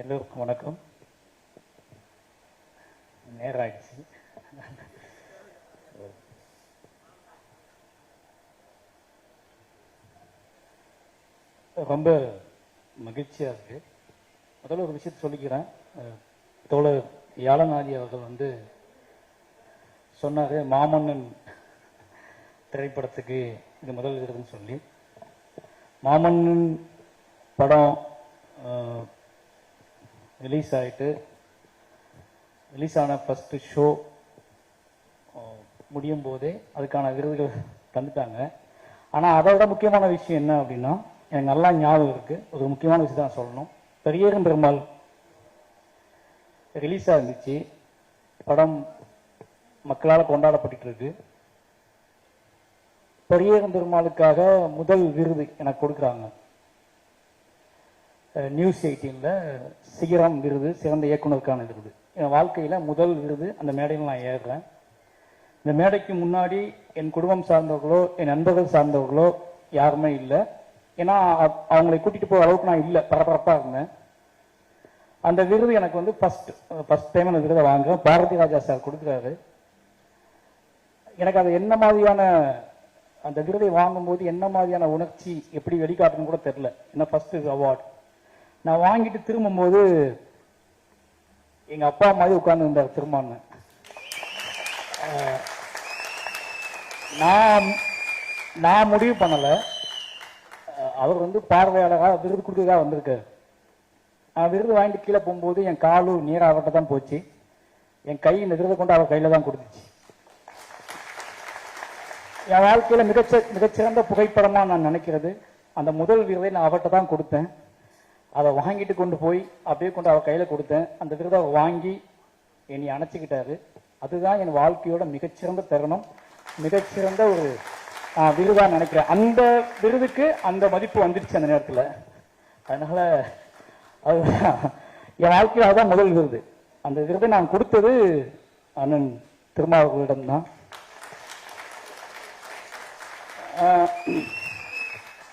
எல்லோருக்கும் வணக்கம். நேரம் ஆயிடுச்சு ரொம்ப மகிழ்ச்சியாக இருக்கு. முதல்ல ஒரு விஷயத்தை சொல்லிக்கிறேன். தோழர் யாழநாதி அவர்கள் வந்து சொன்னார் மாமன்னன் திரைப்படத்துக்கு இது முதல் இருக்குதுன்னு சொல்லி. மாமன்னன் படம் ரிலீஸ் ஆகிட்டு ரிலீஸ் ஆன ஃபஸ்ட்டு ஷோ முடியும் போதே அதுக்கான விருதுகள் தந்துட்டாங்க. ஆனால் அதை விட முக்கியமான விஷயம் என்ன அப்படின்னா எனக்கு நல்லா ஞாபகம் இருக்குது ஒரு முக்கியமான விஷயம் தான் சொல்லணும். பெரியரும் பெருமாள் ரிலீஸ் ஆயிருந்துச்சு படம் மக்களால் கொண்டாடப்பட்டு இருக்கு பெரியரும் பெருமாளுக்காக முதல் விருது எனக்கு கொடுக்குறாங்க. நியூஸ் எயிட்டீனில் சிகரம் விருது சிறந்த இயக்குனருக்கான விருது. என் வாழ்க்கையில் முதல் விருது அந்த மேடையில் நான் ஏறுறேன். இந்த மேடைக்கு முன்னாடி என் குடும்பம் சார்ந்தவர்களோ என் நண்பர்கள் சார்ந்தவர்களோ யாருமே இல்லை. ஏன்னா அவங்களை கூட்டிகிட்டு போகிற அளவுக்கு நான் இல்லை. பரபரப்பாக இருந்தேன். அந்த விருது எனக்கு வந்து ஃபஸ்ட் ஃபர்ஸ்ட் டைம் அந்த விருதை வாங்குறேன். பாரதி ராஜா சார் கொடுக்குறாரு. எனக்கு அது என்ன மாதிரியான அந்த விருதை வாங்கும்போது என்ன மாதிரியான உணர்ச்சி எப்படி வெளிக்காட்டுன்னு கூட தெரில என்ன ஃபர்ஸ்ட் அவார்டு நான் வாங்கிட்டு திரும்பும்போது எங்க அப்பா மாதிரி உட்கார்ந்து இருந்தார் திரும்பான்னு நான் நான் முடிவு பண்ணல. அவர் வந்து பார்வையாளராக விருது கொடுக்கறதா வந்திருக்காரு. நான் விருது வாங்கிட்டு கீழே போகும்போது என் காலு நீர் அவர்கிட்ட தான் போச்சு. என் கை இந்த விருதை கொண்டு அவர் கையில தான் கொடுத்துச்சு. என் வாழ்க்கையில மிகச்ச மிகச்சிறந்த புகைப்படமா நான் நினைக்கிறது. அந்த முதல் விருதை நான் அவர்கிட்ட தான் கொடுத்தேன். அதை வாங்கிட்டு கொண்டு போய் அப்படியே கொண்டு அவள் கையில் கொடுத்தேன். அந்த விருதை அவள் வாங்கி என்னை அணைச்சிக்கிட்டாரு. அதுதான் என் வாழ்க்கையோட மிகச்சிறந்த தருணம். மிகச்சிறந்த ஒரு விருதாக நினைக்கிறேன். அந்த விருதுக்கு அந்த மதிப்பு வந்துடுச்சு அந்த நேரத்தில். அதனால அது என் வாழ்க்கையில் அதுதான் முதல் விருது. அந்த விருதை நான் கொடுத்தது அண்ணன் திருமாவர்களிடம் தான்.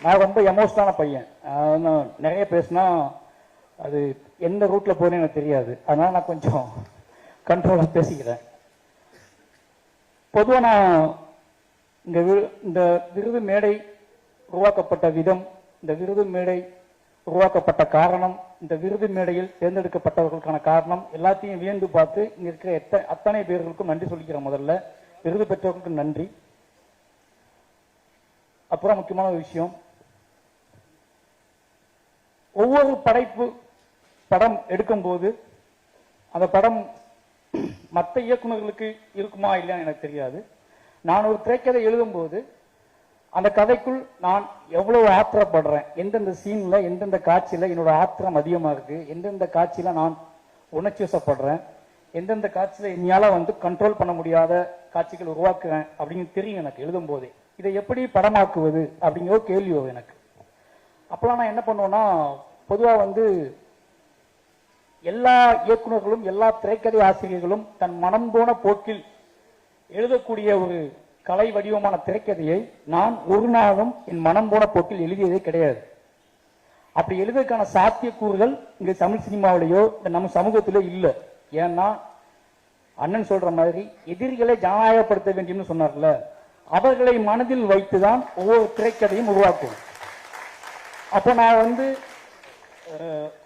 நான் ரொம்ப எமோஷனான பையன். நான் நிறைய பேசினா அது எந்த ரூட்ல போறேன்னு எனக்கு தெரியாது. அதனால நான் கொஞ்சம் கண்ட்ரோலாக பேசிக்கிறேன். பொதுவாக நான் இந்த விரு- இந்த விருது மேடை உருவாக்கப்பட்ட விதம் இந்த விருது மேடை உருவாக்கப்பட்ட காரணம் இந்த விருது மேடையில் தேர்ந்தெடுக்கப்பட்டவர்களுக்கான காரணம் எல்லாத்தையும் வியந்து பார்த்து இங்கே இருக்கிற எத்த அத்தனை பேர்களுக்கும் நன்றி சொல்லிக்கிறேன் முதல்ல. விருது பெற்றவர்களுக்கு நன்றி. அப்புறம் முக்கியமான ஒரு விஷயம் ஒவ்வொரு படைப்பு படம் எடுக்கும்போது அந்த படம் மற்ற இயக்குனர்களுக்கு இருக்குமா இல்லையான்னு எனக்கு தெரியாது. நான் ஒரு திரைக்கதை எழுதும்போது அந்த கதைக்குள் நான் எவ்வளவு ஆத்திரப்படுறேன். எந்தெந்த சீன்ல எந்தெந்த காட்சியில என்னோட ஆத்திரம் அதிகமா இருக்கு. எந்தெந்த காட்சியில நான் உணர்ச்சி வசப்படுறேன். எந்தெந்த காட்சியில என்னால வந்து கண்ட்ரோல் பண்ண முடியாத காட்சிகள் உருவாக்குறேன் அப்படின்னு தெரியும் எனக்கு எழுதும் போதே இதை எப்படி படமாக்குவது அப்படிங்கிற கேள்வியோ கேள்வி வரும் எனக்கு. அப்பெல்லாம் நான் என்ன பண்ணுவேன்னா பொதுவாக வந்து எல்லா இயக்குனர்களும் எல்லா திரைக்கதை ஆசிரியர்களும் தன் மனம் போன போக்கில் எழுதக்கூடிய ஒரு கலை வடிவமான திரைக்கதையை நான் ஒரு நாளும் என் மனம் போன போக்கில் எழுதியதே கிடையாது. அப்படி எழுதுவதற்கான சாத்தியக்கூறுகள் இங்கே தமிழ் சினிமாவிலேயோ நம்ம சமூகத்திலோ இல்லை. ஏன்னா அண்ணன் சொல்ற மாதிரி எதிரிகளை ஜனநாயகப்படுத்த வேண்டும்னு சொன்னார்ல அவர்களை மனதில் வைத்துதான் ஒவ்வொரு திரைக்கதையும் உருவாக்கும் அப்போ நான் வந்து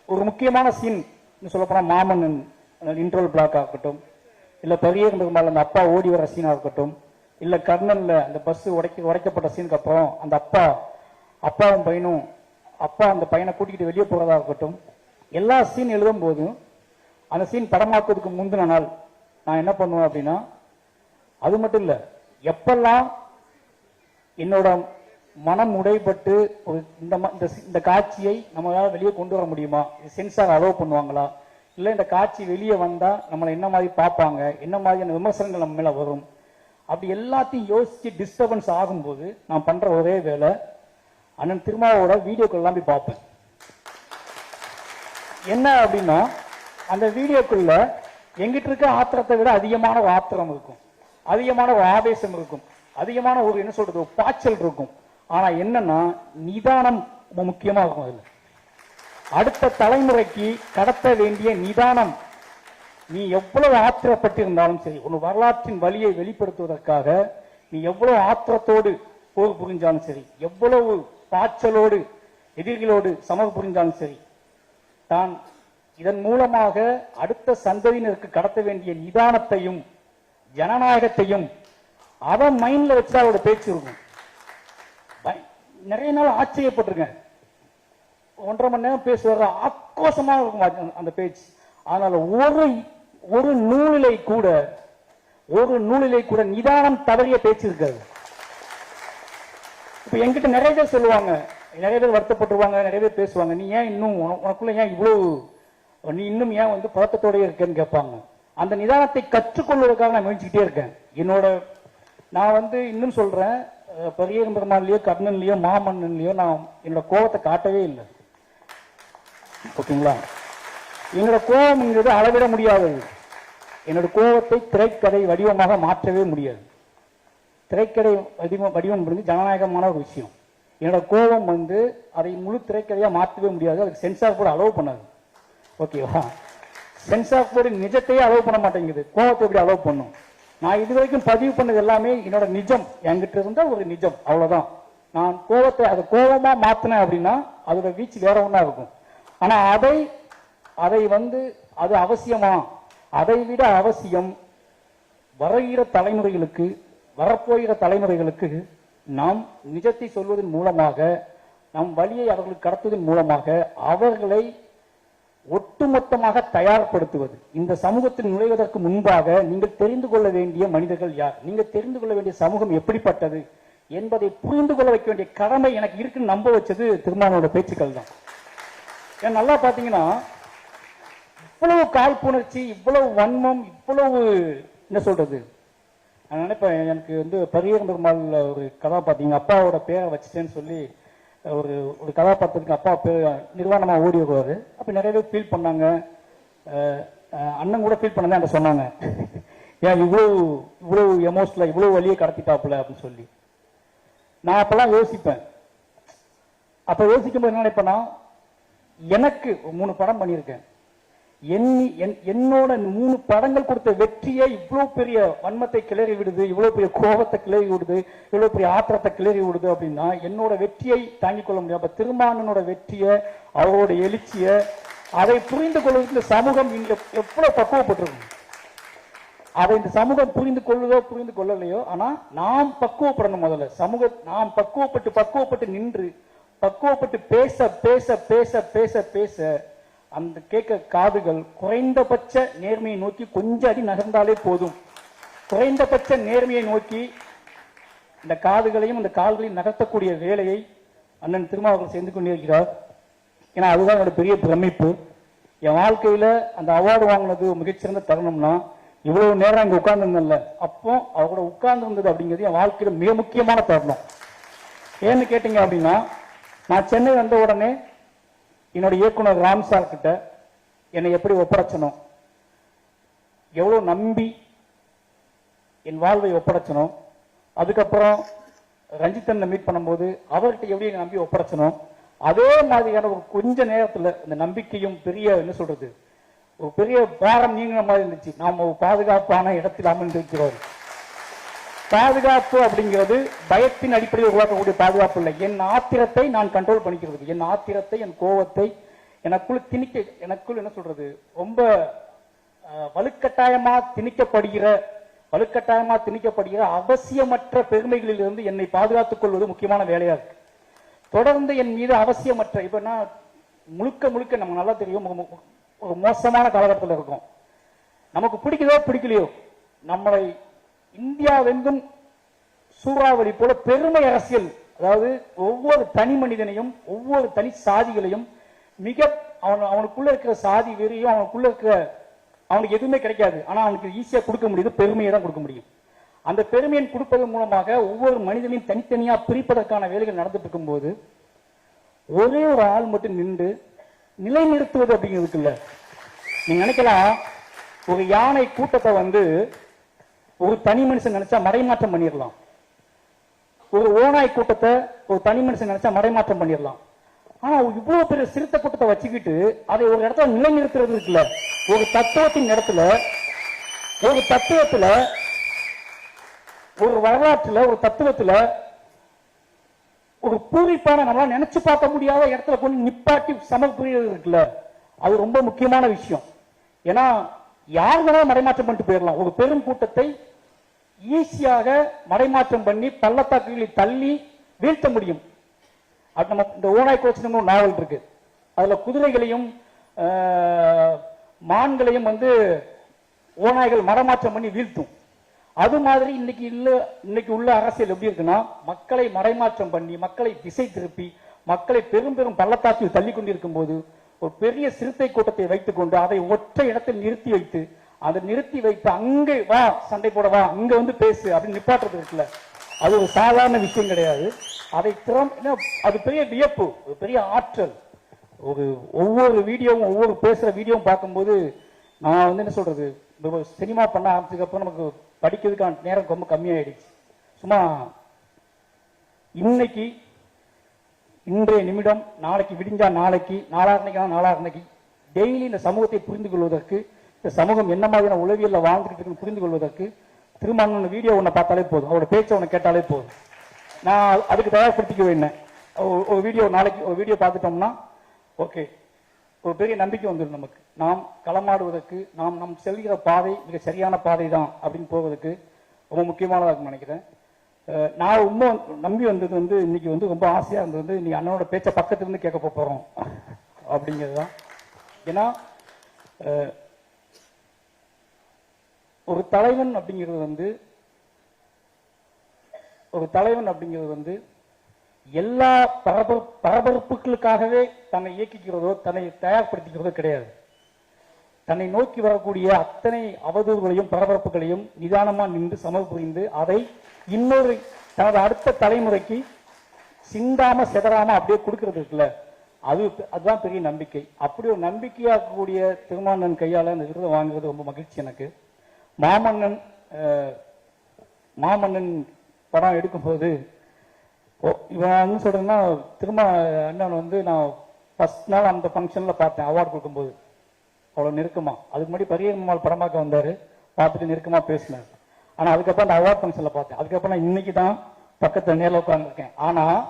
ஒரு முக்கியமான சீன் சொல்ல போனா மாமன்னன் இன்ட்ரோல் பிளாக் ஆகட்டும் இல்ல பெரிய பெருமாள் அந்த அப்பா ஓடி வர சீனா இருக்கட்டும் இல்ல கர்னல்ல அந்த பஸ் உடைக்க உடைக்கப்பட்ட சீனுக்கு அப்புறம் அந்த அப்பா அப்பாவும் பையனும் அப்பா அந்த பையனை கூட்டிகிட்டு வெளியே போறதா இருக்கட்டும் எல்லா சீன் எழுதும் போதும் அந்த சீன் படமாக்குறதுக்கு முந்தின நாள் நான் என்ன பண்ணுவேன் அப்படின்னா அது மட்டும் இல்ல எப்பெல்லாம் என்னோட மனம் உடைப்பட்டு ஒரு இந்த இந்த இந்த காட்சியை நம்மளால வெளியே கொண்டு வர முடியுமா? சென்சார் அலோவ் பண்ணுவாங்களா? இல்ல இந்த காட்சி வெளியே வந்தா நம்மளை என்ன மாதிரி பார்ப்பாங்க? என்ன மாதிரியான விமர்சனங்கள் நம்ம மேல வரும்? அப்படி எல்லாத்தையும் யோசிச்சு டிஸ்டர்பன்ஸ் ஆகும்போது நான் பண்ற ஒரே வேலை அண்ணன் திருமாவோட வீடியோக்கள் எல்லாம் போய் பார்ப்பேன். என்ன அப்படின்னா அந்த வீடியோக்குள்ள எங்கிட்ட இருக்க ஆத்திரத்தை விட அதிகமான ஒரு ஆத்திரம் இருக்கும். அதிகமான ஒரு ஆவேசம் இருக்கும். அதிகமான ஒரு என்ன சொல்றது பாய்ச்சல் இருக்கும். ஆனா என்னன்னா நிதானம் ரொம்ப முக்கியமா இருக்கும் அதுல. அடுத்த தலைமுறைக்கு கடத்த வேண்டிய நிதானம். நீ எவ்வளவு ஆத்திரப்பட்டிருந்தாலும் சரி உன் வரலாற்றின் வழியை வெளிப்படுத்துவதற்காக நீ எவ்வளவு ஆத்திரத்தோடு போர் புரிஞ்சாலும் சரி எவ்வளவு பாய்ச்சலோடு எதிரிகளோடு சமர் புரிஞ்சாலும் சரி தான் இதன் மூலமாக அடுத்த சந்ததியினருக்கு கடத்த வேண்டிய நிதானத்தையும் ஜனநாயகத்தையும் அவன் மைண்ட்ல வச்சு அவரோட பேச்சு இருக்கும். நிறைய நாள் ஆச்சரியப்பட்டிருக்கேன். ஒன்றரை மணி நேரம் பேசுவார் ஆக்ரோஷமா இருக்கும் அந்த- பேச்சு ஆனால் ஒரு ஒரு நூலிலை கூட ஒரு நூலிலை கூட நிதானம் தவறிய பேச்சு இருக்காது. இப்ப என்கிட்ட நிறைய பேர் சொல்லுவாங்க. நிறைய பேர் வருத்தப்பட்டுருவாங்க நிறைய பேர் பேசுவாங்க. நீ ஏன் இன்னும் உனக்குள்ள ஏன் இவ்வளவு நீ இன்னும் ஏன் வந்து பதட்டத்தோட இருக்கேன்னு கேட்பாங்க. அந்த நிதானத்தை கற்றுக்கொள்வதற்காக நான் முயற்சிக்கிட்டே இருக்கேன். என்னோட நான் வந்து இன்னும் சொல்றேன். அஹ், பெரிய பெருமாள்லயோ கர்ணன்லயோ மாமன்னன்லயோ நான் என்னோட கோபத்தை காட்டவே இல்லை. ஓகேங்களா? என்னோட கோபம்ங்கிறது அளவிட முடியாதது. என்னோட கோபத்தை திரைக்கதை வடிவமாக மாற்றவே முடியாது. திரைக்கதை வடிவம் வடிவம் வந்து ஜனநாயகமான ஒரு விஷயம். என்னோட கோபம் வந்து அதை முழு திரைக்கதையாக மாற்றவே முடியாது. அதுக்கு சென்சார் போர்டு அலோவ் பண்ணாது. ஓகேவா? சென்சார் போர்டு நிஜத்தையே அலோவ் பண்ண மாட்டேங்குது. கோபத்தை எப்படி அலோவ் பண்ணும்? நான் இது வரைக்கும் பதிவு பண்ணது எல்லாமே என்னோட நிஜம். என்கிட்ட இருந்த ஒரு நிஜம். அவ்வளவுதான். நான் கோபத்தை அதை கோபமா மாத்தினேன் அப்படின்னா அதோட வீச்சு வேற ஒன்றா இருக்கும். ஆனா அதை அதை வந்து அது அவசியமா? அதை விட அவசியம் வருகிற தலைமுறைகளுக்கு வரப்போகிற தலைமுறைகளுக்கு நாம் நிஜத்தை சொல்வதன் மூலமாக நம் வழியை அவர்களுக்கு கடத்துவதன் மூலமாக அவர்களை ஒட்டுமொத்தமாக தயார்படுத்துவது. இந்த சமூகத்தில் நுழைவதற்கு முன்பாக நீங்கள் தெரிந்து கொள்ள வேண்டிய மனிதர்கள் யார்? நீங்கள் தெரிந்து கொள்ள வேண்டிய சமூகம் எப்படிப்பட்டது என்பதை புரிந்து கொள்ள வைக்க வேண்டிய கடமை எனக்கு இருக்குன்னு நம்ப வச்சது திருமானோட பேச்சுக்கள் தான். ஏன் நல்லா பார்த்தீங்கன்னா இவ்வளவு காழ்ப்புணர்ச்சி இவ்வளவு வன்மம் இவ்வளவு என்ன சொல்றது? நான் நினைப்பேன் எனக்கு வந்து பரியர் பெருமாள் ஒரு கதாபாத்திரம் அப்பாவோட பேரை வச்சுட்டேன்னு சொல்லி ஒரு ஒரு கதாபாத்திரத்துக்கு அப்பா பேர் நிர்வாணமாக ஓடி வருவார் அப்போ நிறைய பேர் ஃபீல் பண்ணாங்க. அண்ணன் கூட ஃபீல் பண்ணதான் என்கிட்ட சொன்னாங்க. ஏன் இவ்வளோ இவ்வளோ எமோஷனில் இவ்வளோ வழியை கடத்திட்டாப்புல அப்படின்னு சொல்லி. நான் அப்போல்லாம் யோசிப்பேன். அப்போ யோசிக்கும் போது என்ன நினைப்பேன்னா எனக்கு மூணு படம் பண்ணியிருக்கேன். எண்ணி என்- என்னோட மூணு படங்கள் கொடுத்த வெற்றியை இவ்வளவு பெரிய வன்மத்தை கிளறி விடுது இவ்வளவு பெரிய கோபத்தை கிளறி விடுது இவ்வளவு பெரிய ஆத்திரத்தை கிளறி விடுது அப்படின்னா என்னோட வெற்றியை தாங்கிக் கொள்ள முடியும் அப்ப திருமானனோட வெற்றியை அவரோட எழுச்சியை அதை புரிந்து கொள்வதற்கு இந்த சமூகம் இங்க எவ்வளவு பக்குவப்பட்டிருக்கும். அதை இந்த சமூகம் புரிந்து கொள்ளுதோ புரிந்து கொள்ளலையோ ஆனா நாம் பக்குவப்படணும் முதல்ல. சமூக நாம் பக்குவப்பட்டு பக்குவப்பட்டு நின்று பக்குவப்பட்டு பேச பேச பேச பேச பேச அந்த கேட்க காதுகள் குறைந்தபட்ச நேர்மையை நோக்கி கொஞ்சம் அடி நகர்ந்தாலே போதும். குறைந்தபட்ச நேர்மையை நோக்கி இந்த காதுகளையும் இந்த கால்களையும் நகர்த்தக்கூடிய வேலையை அண்ணன் திருமாவர்கள் செய்து கொண்டிருக்கிறார் ஏன்னா அதுதான் என்னோட பெரிய பிரமிப்பு. என் வாழ்க்கையில அந்த அவார்டு வாங்கினது மிகச்சிறந்த தருணம்னா இவ்வளவு நேரம் அங்க உட்கார்ந்துருந்தல அப்போ அவரோட கூட உட்கார்ந்து இருந்தது அப்படிங்கிறது என் வாழ்க்கையில மிக முக்கியமான தருணம். ஏன்னு கேட்டீங்க அப்படின்னா நான் சென்னை வந்த உடனே என்னோட இயக்குனர் ராம் சார் கிட்ட என்னை எப்படி ஒப்படைச்சனும் எவ்வளோ நம்பி என் வாழ்வை ஒப்படைச்சனும் அதுக்கப்புறம் ரஞ்சித்தனை மீட் பண்ணும்போது அவர்கிட்ட எப்படி என்னை நம்பி ஒப்படைச்சனும் அதே மாதிரியான ஒரு கொஞ்ச நேரத்தில் இந்த நம்பிக்கையும் பெரிய என்ன சொல்றது ஒரு பெரிய பாரம் நீங்கிற மாதிரி இருந்துச்சு. நாம் ஒரு பாதுகாப்பான இடத்தில் அமர்ந்திருக்கிறோம். பாதுகாப்பு அப்படிங்கிறது பயத்தின் அடிப்படையில் உருவாக்கக்கூடிய பாதுகாப்பு இல்லை. என் ஆத்திரத்தை நான் கண்ட்ரோல் பண்ணிக்கிறது. என் ஆத்திரத்தை என் கோவத்தை எனக்குள் திணிக்க எனக்குள் என்ன சொல்றது? ரொம்ப வலுக்கட்டாயமா திணிக்கப்படுகிற வலுக்கட்டாயமா திணிக்கப்படுகிற அவசியமற்ற பெருமைகளில் இருந்து என்னை பாதுகாத்துக் கொள்வது முக்கியமான வேலையா இருக்கு. தொடர்ந்து என் மீது அவசியமற்ற இப்ப நான் முழுக்க முழுக்க நம்ம நல்லா தெரியும் ஒரு மோசமான காலகட்டத்தில் இருக்கும். நமக்கு பிடிக்குதோ பிடிக்கலையோ நம்மளை இந்தியாவெங்கும் சூறாவளி போல பெருமை அரசியல். அதாவது ஒவ்வொரு தனி மனிதனையும் ஒவ்வொரு தனி சாதிகளையும் மிக அவன் அவனுக்குள்ள இருக்கிற சாதி வெறியும் அவனுக்குள்ள இருக்கிற அவனுக்கு எதுவுமே கிடைக்காது. ஆனா அவனுக்கு ஈஸியா கொடுக்க முடியுது பெருமையை தான் கொடுக்க முடியும். அந்த பெருமையை கொடுப்பதன் மூலமாக ஒவ்வொரு மனிதனையும் தனித்தனியா பிரிப்பதற்கான வேலைகள் நடந்துட்டு இருக்கும்போது ஒரே ஒரு ஆள் மட்டும் நின்று நிலைநிறுத்துவது அப்படிங்கிறது இல்ல நீங்க நினைக்கலாம் ஒரு யானை கூட்டத்தை வந்து ஒரு தனி மனுஷன் நினைச்சா மடைமாற்றம் பண்ணிடலாம் ஒரு ஓனாய் கூட்டத்தை ஒரு தனி மனுஷன் நினைச்சா மடைமாற்றம் பண்ணிடலாம் ஆனா இவ்வளவு பெரிய சிறுத்தை கூட்டத்தை வச்சுக்கிட்டு அதை ஒரு இடத்துல நிலைநிறுத்துறது இருக்குல்ல? ஒரு தத்துவத்தின் இடத்துல ஒரு தத்துவத்துல ஒரு வரலாற்றுல ஒரு தத்துவத்துல ஒரு பூரிப்பான நம்மளால நினைச்சு பார்க்க முடியாத இடத்துல கொண்டு நிப்பாட்டி சமர்ப்பிக்கிறது இருக்குல்ல? அது ரொம்ப முக்கியமான விஷயம். ஏன்னா யார் வேணாலும் மடைமாற்றம் பண்ணிட்டு போயிடலாம். ஒரு பெரும் கூட்டத்தை ஈஸியாக மடைமாற்றம் பண்ணி பள்ளத்தாக்குகளில் தள்ளி வீழ்த்த முடியும். அது நம்ம இந்த ஓனாய் கோச்சினு ஒரு நாவல் இருக்கு. அதுல குதிரைகளையும் மான்களையும் வந்து ஓநாய்கள் மடமாற்றம் பண்ணி வீழ்த்தும். அது மாதிரி இன்னைக்கு இல்ல இன்னைக்கு உள்ள அரசியல் எப்படி இருக்குன்னா மக்களை மடைமாற்றம் பண்ணி மக்களை திசை திருப்பி மக்களை பெரும் பெரும் பள்ளத்தாக்கில் தள்ளி கொண்டிருக்கும் போது ஒரு பெரிய சிறுத்தை கூட்டத்தை வைத்துக் கொண்டு அதை ஒற்றை இடத்தில் நிறுத்தி வைத்து அதை நிறுத்தி வைத்து அங்கே வா சண்டை போட வா அங்க வந்து பேசு அப்படின்னு நிப்பாட்டுறது இருக்குல்ல. அது ஒரு சாதாரண விஷயம் கிடையாது. அதை திறம் அது பெரிய வியப்பு ஒரு பெரிய ஆற்றல். ஒரு ஒவ்வொரு வீடியோவும் ஒவ்வொரு பேசுற வீடியோவும் பார்க்கும்போது நான் வந்து என்ன சொல்றது சினிமா பண்ண ஆரம்பிச்சதுக்கு அப்புறம் நமக்கு படிக்கிறதுக்கான நேரம் ரொம்ப கம்மியாயிடுச்சு. சும்மா இன்னைக்கு இன்றைய நிமிடம் நாளைக்கு விடிஞ்சா நாளைக்கு நாளாக நாளாக டெய்லி இந்த சமூகத்தை புரிந்து கொள்வதற்கு இந்த சமூகம் என்ன மாதிரியான உளவியலில் வாழ்ந்துகிட்டு இருக்குன்னு புரிந்து கொள்வதற்கு திருமணம் வீடியோ ஒன்றை பார்த்தாலே போதும். அவரோட பேச்சை ஒன்று கேட்டாலே போதும். நான் அதுக்கு தயார்படுத்திக்க வேண்டேன். ஒரு- வீடியோ நாளைக்கு ஒரு வீடியோ பார்த்துட்டோம்னா ஓகே ஒரு பெரிய நம்பிக்கை வந்துடும் நமக்கு. நாம் களமாடுவதற்கு நாம் நம் செல்கிற பாதை மிக சரியான பாதை தான் அப்படின்னு போவதற்கு ரொம்ப முக்கியமானதாக இருக்கும்னு நினைக்கிறேன். நான் ரொம்ப நம்பி வந்தது வந்து இன்னைக்கு வந்து ரொம்ப ஆசையா இருந்தது வந்து நீ அண்ணனோட பேச்சை பக்கத்துல இருந்து கேட்க போறோம். அப்படிங்கிறது தான் ஏன்னா ஒரு தலைவன் அப்படிங்கிறது வந்து ஒரு தலைவன் அப்படிங்கிறது வந்து எல்லா பரபர பரபரப்புகளுக்காகவே தன்னை இயக்கிக்கிறதோ தன்னை தயார்படுத்திக்கிறதோ கிடையாது. தன்னை நோக்கி வரக்கூடிய அத்தனை அவதூறுகளையும் பரபரப்புகளையும் நிதானமாக நின்று சமர் புரிந்து அதை இன்னொரு தனது அடுத்த தலைமுறைக்கு சிந்தாம செதறாம அப்படியே கொடுக்கறது இருக்குல்ல. அது அதுதான் பெரிய நம்பிக்கை. அப்படி ஒரு நம்பிக்கையாக இருக்கக்கூடிய திருமானன் கையால அந்த விருதை வாங்குறது ரொம்ப மகிழ்ச்சி எனக்கு. மாமன்னன் மாமன்னன் படம் எடுக்கும்போது ஓ, இவன் என்ன சொல்றேன்னா திரும்ப அண்ணன் வந்து நான் ஃபர்ஸ்ட் நாள் அந்த ஃபங்க்ஷனில் பார்த்தேன் அவார்டு கொடுக்கும்போது. அவ்வளோ நெருக்கமாக அதுக்கு முன்னாடி பரியம்மாள் படமாக்க வந்தார். பார்த்துட்டு நெருக்கமாக பேசினார். ஆனா அதுக்கப்புறம் நான் அவார்ட் ஃபங்க்ஷன்ல பார்த்தேன். அதுக்கப்புறம் நான் இன்னைக்கு தான் பக்கத்துல நேரில் உட்காந்துருக்கேன் ஆனா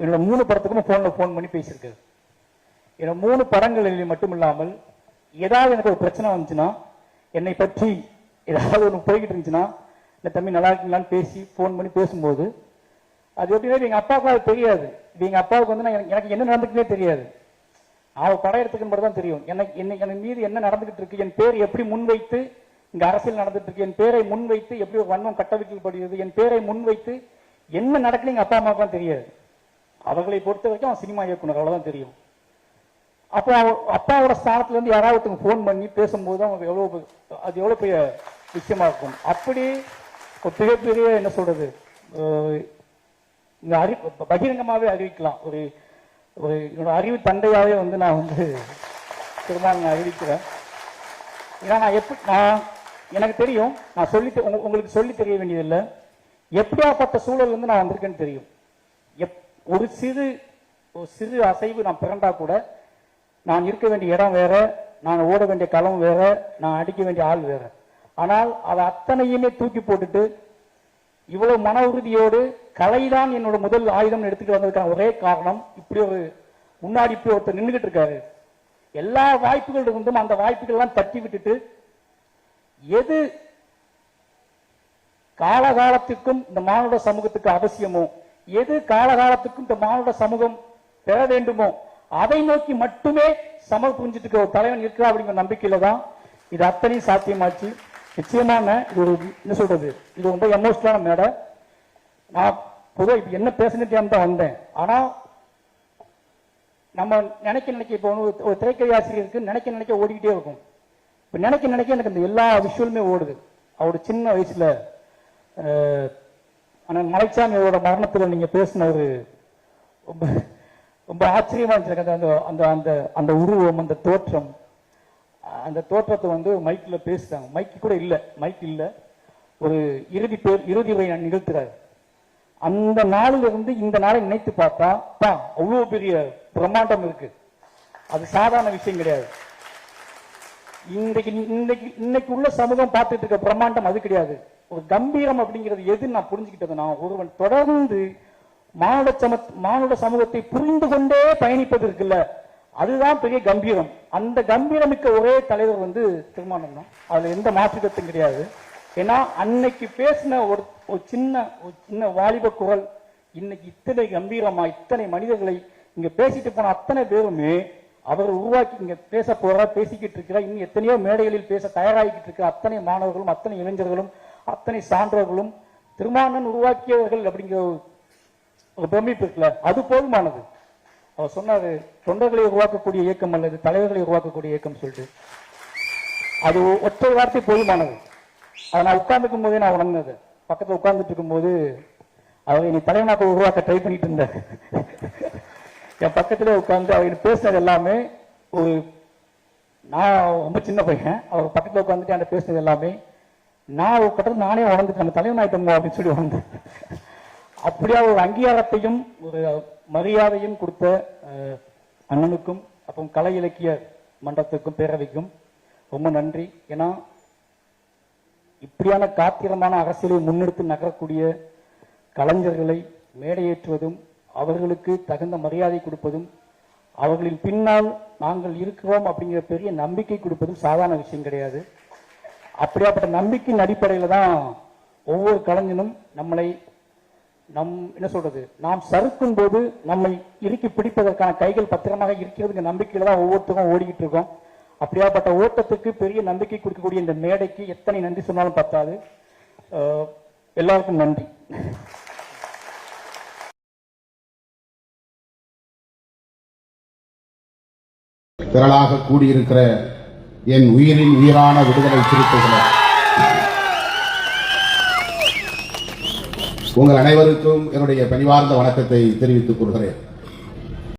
என்னோட மூணு படத்துக்கும் போன்ல ஃபோன் பண்ணி பேசியிருக்காரு. என்னோட மூணு படங்களில் மட்டும் இல்லாமல் ஏதாவது எனக்கு ஒரு பிரச்சனை வந்துச்சுன்னா என்னை பற்றி ஏதாவது ஒன்று போய்கிட்டு இருந்துச்சுன்னா இந்த தம்பி நல்லா இருக்கீங்களான்னு பேசி ஃபோன் பண்ணி பேசும்போது அது எப்படின்னா எங்கள் அப்பாவுக்கு அது தெரியாது. இது எங்கள் அப்பாவுக்கு வந்து நான் எனக்கு- என்ன நடந்துக்குன்னே தெரியாது. அவன் படம் எடுத்துக்கன்னு மட்டும் தான் தெரியும். எனக்கு என்ன என் மீது என்ன நடந்துகிட்டு இருக்கு? என் பேர் எப்படி முன்வைத்து இங்க அரசியல் நடந்துட்டு இருக்கு என் பேரை முன்வைத்து எப்படி ஒரு வன்மம் கட்டவிக்கப்படுகிறது என் பேரை முன்வைத்து என்ன நடக்குன்னு எங்க அப்பா அம்மாவுக்கு தான் தெரியாது. அவர்களை பொறுத்த வரைக்கும் அவன் சினிமா இயக்குனர். அவ்வளவுதான் தெரியும். அப்போ அப்பாவோட ஸ்தானத்துல இருந்து யாராவது ஒருத்தங்க ஃபோன் பண்ணி பேசும்போது அவங்க எவ்வளவு பெ- அது எவ்வளவு பெரிய விஷயமா இருக்கும். அப்படி ஒரு மிகப்பெரிய என்ன சொல்றது இந்த அறி பகிரங்கமாவே அறிவிக்கலாம். ஒரு ஒரு என்னோட அறிவு தந்தையாவே வந்து நான் வந்து திருமணம் நான் அறிவிக்கிறேன். ஏன்னா நான் எப்படி நான் எனக்கு தெரியும் நான் சொல்லி உங்களுக்கு சொல்லி தெரிய வேண்டியதில்லை. எப்படியாப்பட்ட சூழல் வந்து நான் வந்திருக்கேன்னு தெரியும். எப் ஒரு சிறு ஒரு சிறு அசைவு நான் பிறண்டா கூட நான் இருக்க வேண்டிய இடம் வேற நான் ஓட வேண்டிய களம் வேற நான் அடிக்க வேண்டிய ஆள் வேற. ஆனால் அதை அத்தனையுமே தூக்கி போட்டுட்டு இவ்வளவு மன உறுதியோடு கலைதான் என்னோட முதல் ஆயுதம் எடுத்துட்டு வந்ததுக்கான ஒரே காரணம் இப்படி ஒரு முன்னாடி இப்படி ஒருத்தர் நின்றுகிட்டு இருக்காரு. எல்லா வாய்ப்புகள் இருந்தும் அந்த வாய்ப்புகள்லாம் தட்டி விட்டுட்டு எது காலகாலத்துக்கும் இந்த மானுட சமூகத்துக்கு அவசியமோ எது காலகாலத்துக்கும் இந்த மானுட சமூகம் பெற வேண்டுமோ அதை நோக்கி மட்டுமே சமூக புரிஞ்சுட்டு இருக்க ஒரு தலைவன் இருக்கிறா அப்படிங்கிற நம்பிக்கையில தான் இது அத்தனையும் சாத்தியமாச்சு. நிச்சயமான இது ஒரு என்ன சொல்றது இது ரொம்ப எமோஷனலான மேடை நான் பொதுவாக இப்போ என்ன பேசுனே தான் வந்தேன். ஆனால் நம்ம நினைக்க நினைக்க இப்போ ஒரு- ஒரு திரைக்கதை ஆசிரியருக்கு நினைக்க நினைக்க ஓடிக்கிட்டே இருக்கும். இப்ப நினைக்க நினைக்க எனக்கு இந்த எல்லா விஷயமுமே ஓடுது. அவர் சின்ன வயசுல ஆனால் மலைச்சாமியோட மரணத்துல நீங்க பேசின ஒரு ரொம்ப ரொம்ப ஆச்சரியமா இருந்துச்சு அந்த அந்த அந்த அந்த உருவம் அந்த தோற்றம். அந்த தோற்றத்தை வந்து மைக்கில் பேசுறாங்க மைக்கு கூட இல்லை. மைக் இல்லை. ஒரு இறுதி பேர் இறுதி உரை நிகழ்த்துறாரு. அந்த நாளிலிருந்து இருந்து இந்த நாளை நினைத்து பார்த்தா பா, பெரிய பிரம்மாண்டம் இருக்கு. அது சாதாரண விஷயம் கிடையாது. இன்றைக்கு இன்னைக்கு இன்னைக்கு உள்ள சமூகம் பார்த்துட்டு இருக்க பிரம்மாண்டம் அது கிடையாது. ஒரு கம்பீரம் அப்படிங்கிறது எது நான் புரிஞ்சுக்கிட்டதுன்னா ஒருவன் தொடர்ந்து மானுட சம மானுட சமூகத்தை புரிந்து கொண்டே பயணிப்பது இருக்குல்ல அதுதான் பெரிய கம்பீரம். அந்த கம்பீரமிக்க ஒரே தலைவர் வந்து திருமணம் தான். அதுல எந்த மாற்றுக்கத்தும் கிடையாது. ஏன்னா அன்னைக்கு பேசின ஒரு ஒரு சின்ன ஒரு சின்ன வாலிப குரல் இன்னைக்கு இத்தனை கம்பீரமா இத்தனை மனிதர்களை இங்க பேசிட்டு போன அத்தனை பேருமே அவர் உருவாக்கி இங்க பேச போறா பேசிக்கிட்டு இருக்கிறார் இன்னும் எத்தனையோ மேடைகளில் பேச தயாராகிக்கிட்டு இருக்கிற அத்தனை மாணவர்களும் அத்தனை இளைஞர்களும் அத்தனை சான்றோர்களும் திருமானன் உருவாக்கியவர்கள் அப்படிங்கிற ஒரு- பொம்மைப்பு பிரமிப்பு இருக்குல்ல அது போதுமானது. அவர் சொன்னாரு தொண்டர்களை உருவாக்கக்கூடிய இயக்கம் அல்லது தலைவர்களை உருவாக்கக்கூடிய இயக்கம் சொல்லிட்டு. அது ஒற்றை வார்த்தை போதுமானது. அதை நான் உட்கார்ந்துக்கும் போதே நான் உணர்ந்தது. பக்கத்தில் உட்கார்ந்துட்டு இருக்கும்போது அவர் என்னை தலைவனாக்க உருவாக்க ட்ரை பண்ணிட்டு இருந்தார். என் பக்கத்தில் உட்காந்து அவர் பேசுனது எல்லாமே ஒரு நான் ரொம்ப சின்ன பையன் அவர் பக்கத்தில் உட்காந்துட்டு என்கிட்ட பேசுனது எல்லாமே நான் ஒரு நானே உணர்ந்துட்டு நம்ம தலைவன் ஆகிட்டோம் அப்படின்னு சொல்லி உணர்ந்தேன் அப்படியா ஒரு அங்கீகாரத்தையும் ஒரு மரியாதையும் கொடுத்த அண்ணனுக்கும் அப்புறம் கலை இலக்கிய மன்றத்துக்கும் பேரவைக்கும் ரொம்ப நன்றி. ஏன்னா இப்படியான காத்திரமான அரசியலை முன்னெடுத்து நகரக்கூடிய கலைஞர்களை மேடையேற்றுவதும் அவர்களுக்கு தகுந்த மரியாதை கொடுப்பதும் அவர்களின் பின்னால் நாங்கள் இருக்கிறோம் அப்படிங்கிற பெரிய நம்பிக்கை கொடுப்பதும் சாதாரண விஷயம் கிடையாது. அப்படியாப்பட்ட நம்பிக்கையின் அடிப்படையில் தான் ஒவ்வொரு கலைஞனும் நம்மளை நம் என்ன சொல்றது நாம் சறுக்கும் போது நம்மை இறுக்கி பிடிப்பதற்கான கைகள் பத்திரமாக இருக்கிறதுங்க நம்பிக்கையில தான் ஒவ்வொருத்தரும் ஓடிக்கிட்டு இருக்கோம். அப்படியாப்பட்ட ஓட்டத்துக்கு பெரிய நம்பிக்கை கொடுக்கக்கூடிய இந்த மேடைக்கு எத்தனை நன்றி சொன்னாலும் பத்தாது. எல்லாருக்கும் நன்றி. திரளாக கூடியிருக்கிற என் உயிரின் உயிரான விடுதலை சிறுத்தைகளை உங்கள் அனைவருக்கும் என்னுடைய பணிவார்ந்த வணக்கத்தை தெரிவித்துக் கொள்கிறேன்.